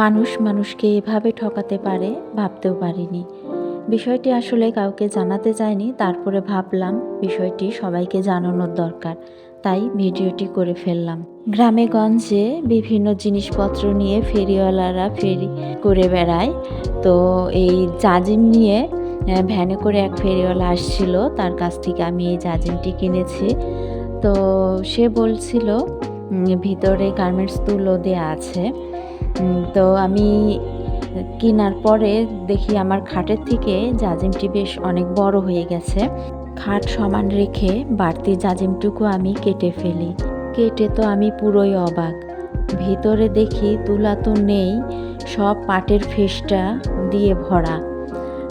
মানুষ মানুষকে এভাবে ঠকাতে পারে, ভাবতেও পারিনি। বিষয়টি আসলে কাউকে জানাতে চাইনি তারপরে ভাবলাম বিষয়টি সবাইকে জানানোর দরকার, তাই ভিডিওটি করে ফেললাম। গ্রামে গঞ্জে বিভিন্ন জিনিসপত্র নিয়ে ফেরিওয়ালারা ফেরি করে বেড়ায়। তো এই জাজিম নিয়ে ভ্যানে করে এক ফেরিওয়ালা আসছিল, তার কাছ থেকে আমি এই জাজিমটি কিনেছি। তো সে বলছিল ভিতরে গার্মেন্টস তুলো দেওয়া আছে। তো আমি কেনার পরে দেখি আমার খাটের থেকে জাজিমটি বেশ অনেক বড় হয়ে গেছে। খাট সমান রেখে বাড়তি জাজিমটুকু আমি কেটে ফেলি। কেটে তো আমি পুরোই অবাক। ভিতরে দেখি তুলা তো নেই, সব পাটের ফেসটা দিয়ে ভরা।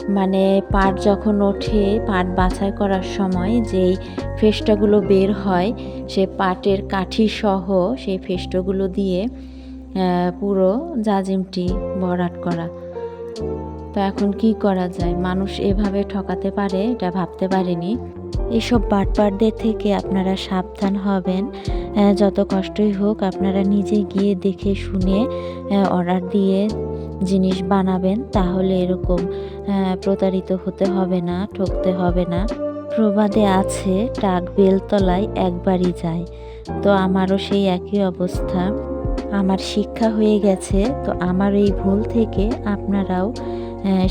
মানে পাট যখন ওঠে, পাট বাছাই করার সময় যেই ফেস্টাগুলো বের হয়, সে পাটের কাঠি সহ সেই ফেস্টগুলো দিয়ে পুরো জাজিমটি ভরাট করা। তো এখন কি করা যায়? মানুষ এভাবে ঠকাতে পারে, এটা ভাবতে পারিনি। এসব বাটপারদের থেকে আপনারা সাবধান হবেন। যত কষ্টই হোক, আপনারা নিজে গিয়ে দেখে শুনে অর্ডার দিয়ে জিনিস বানাবেন, তাহলে এরকম প্রতারিত হতে হবে না, ঠকতে হবে না। প্রবাদে আছে, টাক বেলতলায় একবারই যায়। তো আমারও সেই একই অবস্থা। আমার শিক্ষা হয়ে গেছে, তো আমার এই ভুল থেকে আপনারাও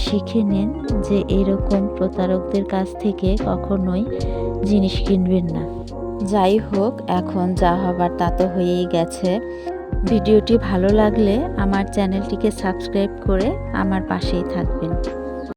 শিখে নেন যে এরকম প্রতারকদের কাছ থেকে কখনোই জিনিস কিনবেন না। যাই হোক, এখন যা হবার তা তো হয়েই গেছে। ভিডিওটি ভালো লাগলে আমার চ্যানেলটিকে সাবস্ক্রাইব করে আমার পাশেই থাকবেন।